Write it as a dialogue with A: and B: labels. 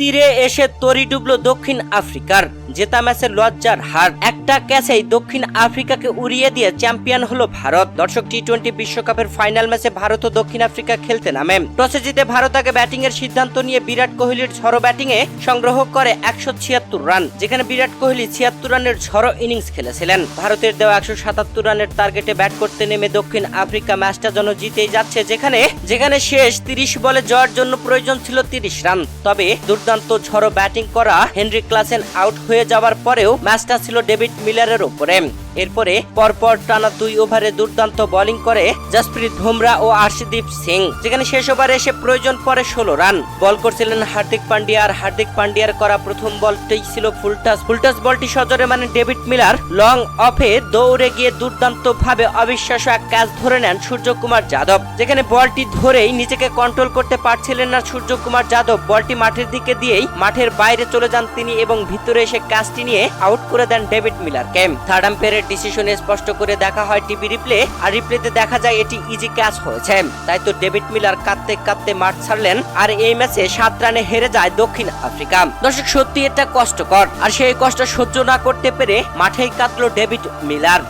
A: তীরে এসে তরি ডুবলো দক্ষিণ আফ্রিকার জেতা ম্যাচের লজ্জার হার। একটা ক্যাচেই দক্ষিণ আফ্রিকাকে উড়িয়ে দিয়ে চ্যাম্পিয়ন হলো ভারত। দর্শক টি টোয়েন্টি বিশ্বকাপের ফাইনাল ম্যাচে ভারত ও দক্ষিণ আফ্রিকা খেলতে নামে। টসে জিতে ভারত আগে ব্যাটিং এর সিদ্ধান্ত নিয়ে বিরাট কোহলির ঝড়ো ব্যাটিং এ সংগ্রহ করে একশো ছিয়াত্তর রান, যেখানে বিরাট কোহলি ছিয়াত্তর রানের ঝড়ো ইনিংস খেলেছিলেন। ভারতের দেওয়া একশো সাতাত্তর রানের টার্গেটে ব্যাট করতে নেমে দক্ষিণ আফ্রিকা ম্যাচটা যেন জিতেই যাচ্ছে, যেখানে যেখানে শেষ তিরিশ বলে জয়ের জন্য প্রয়োজন ছিল তিরিশ রান। তবে দুর্দান্ত ঝড়ো ব্যাটিং করা হেনরি ক্লাসেন আউট হয়ে যাওয়ার পরেও ম্যাচটা ছিল ডেভিড মিলারের উপরে। এরপরে পরপর টানা দুই ওভারে দুর্দান্ত বোলিং করে জসপ্রীত বুমরা ও আর্শদীপ সিং। যেখানে শেষ ওভারে এসে প্রয়োজন পড়ে ষোলো রান। বল করছিলেন হার্দিক পান্ডিয়া আর হার্দিক পান্ডিয়ার করা প্রথম বলটি ছিল ফুলটাস। ফুলটাস বলটি সজরে মানে ডেভিড মিলার লং অফে দৌড়ে গিয়ে দুর্দান্ত ভাবে অবিশ্বাস্য এক ক্যাচ ধরে নেন সূর্যকুমার যাদব। যেখানে বলটি ধরেই নিজেকে কন্ট্রোল করতে পারছিলেন না সূর্যকুমার যাদব। বলটি মাঠের দিকে দিয়েই মাঠের বাইরে চলে যান তিনি এবং ভিতরে এসে ক্যাচটি নিয়ে আউট করে দেন ডেভিড মিলার মিলারকে। থার্ড আম্পায়ারের ডিসিশনে স্পষ্ট করে দেখা হয় টিভি রিপ্লে আর রিপ্লেতে দেখা যায় এটি ইজি ক্যাচ হয়েছে। তাই তো ডেভিড মিলার কাঁদতে কাঁদতে মাঠ ছাড়লেন, আর এই ম্যাচে সাত রানে হেরে যায় দক্ষিণ আফ্রিকা। দর্শক সত্যি এটা কষ্টকর, আর সেই কষ্ট সহ্য না করতে পেরে মাঠেই কাঁদলো ডেভিড মিলার